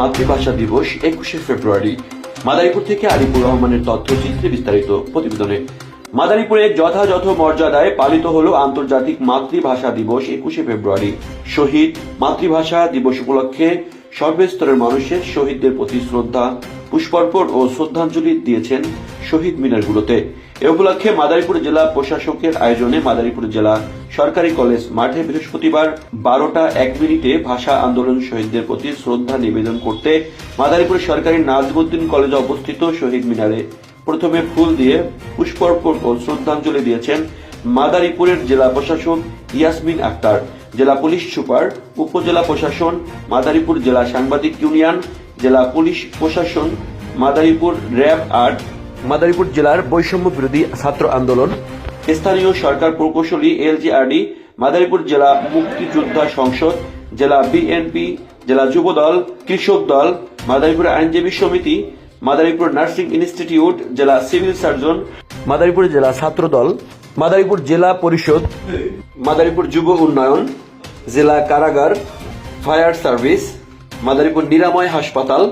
মাতৃভাষা দিবস একুশে ফেব্রুয়ারি। মাদারীপুর থেকে আলিপুর রহমানের তথ্যচিত্রে বিস্তারিত প্রতিবেদনে। মাদারীপুরে যথাযথ মর্যাদায় পালিত হল আন্তর্জাতিক মাতৃভাষা দিবস একুশে ফেব্রুয়ারি। শহীদ মাতৃভাষা দিবস উপলক্ষে সর্বস্তরের মানুষের শহীদদের প্রতি শ্রদ্ধা পুষ্পার্পণ ও শ্রদ্ধাঞ্জলি দিয়েছেন শহীদ মিনারগুলোতে এ উপলক্ষে মাদারীপুর জেলা প্রশাসকের আয়োজনে মাদারীপুর জেলা সরকারি কলেজ মাঠে বৃহস্পতিবার বারোটা এক মিনিটে ভাষা আন্দোলন শহীদদের প্রতি শ্রদ্ধা নিবেদন করতে মাদারীপুর সরকারি নাজমুদ্দিন কলেজে অবস্থিত শহীদ মিনারে প্রথমে ফুল দিয়ে পুষ্পার্পণ ও শ্রদ্ধাঞ্জলি দিয়েছেন মাদারীপুরের জেলা প্রশাসক ইয়াসমিন আক্তার। জেলা পুলিশ সুপার, উপজেলা প্রশাসন, মাদারীপুর জেলা সাংবাদিক ইউনিয়ন জেলা পুলিশ প্রশাসন মাদারীপুর র্যাব আর্ট মাদারীপুর জেলার বৈষম্য বিরোধী ছাত্র আন্দোলন। স্থানীয় সরকার প্রকৌশলী এলজিআরডি মাদারীপুর জেলা মুক্তিযোদ্ধা সংসদ জেলা বিএনপি জেলা যুব দল কৃষক দল মাদারীপুর আইনজীবী সমিতি মাদারীপুর নার্সিং ইনস্টিটিউট জেলা সিভিল সার্জন মাদারীপুর জেলা ছাত্র দল মাদারীপুর জেলা পরিষদ মাদারীপুর যুব উন্নয়ন জেলা কারাগার ফায়ার সার্ভিস মাদারীপুর নিরাময় হাসপাতাল,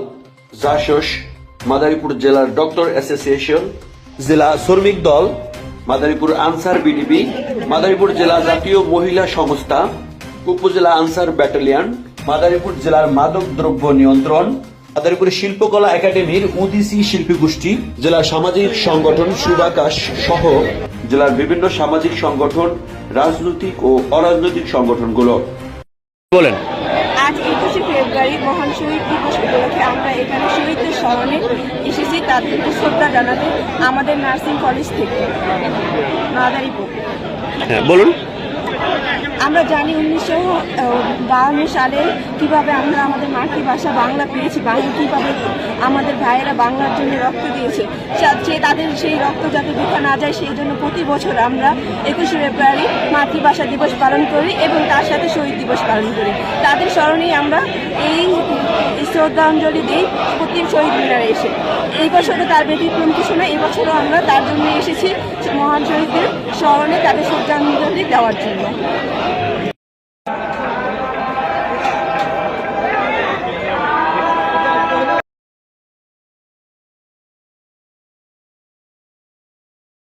জাসস, মাদারীপুর জেলার ডক্টর অ্যাসোসিয়েশন, জেলা শ্রমিক দল, মাদারীপুর আনসার বিডিবি, মাদারীপুর জেলা জাতীয় মহিলা সংস্থা, উপজেলা আনসার ব্যাটালিয়ন, মাদারীপুর জেলার মাদক দ্রব্য নিয়ন্ত্রণ, মাদারীপুর শিল্পকলা একাডেমির উদিসি শিল্পী গোষ্ঠী, জেলা সামাজিক সংগঠন সুবাকাশ সহ জেলার বিভিন্ন সামাজিক সংগঠন, রাজনৈতিক ও অরাজনৈতিক সংগঠনগুলো। বলেন। ফেব্রুয়ারি মহান শহীদ দিবস উপলক্ষে আমরা এখানে শহীদদের স্মরণে এসেছি। তাদেরকে শ্রদ্ধা জানাতে আমাদের নার্সিং কলেজ থেকে মাদারিপুর। হ্যাঁ বলুন। আমরা জানি উনিশশো বাহান্ন সালে কীভাবে আমরা আমাদের মাতৃভাষা বাংলা পেয়েছি বাংলা কীভাবে আমাদের ভাইয়েরা বাংলার জন্য রক্ত দিয়েছে। সা- তাদের সেই রক্ত যাতে বৃথা না যায়, সেই জন্য প্রতি বছর আমরা একুশে ফেব্রুয়ারি মাতৃভাষা দিবস পালন করি এবং তার সাথে শহীদ দিবস পালন করি। তাদের স্মরণেই আমরা এই শ্রদ্ধাঞ্জলি দিই প্রতি শহীদ মিনারে এসে। এই বছরও তার ব্যতিক্রম কিছু না, এই বছরও আমরা তার জন্য এসেছি মহান শহীদদের স্মরণে তাদের শ্রদ্ধাঞ্জলি দেওয়ার জন্য। আল্লাহ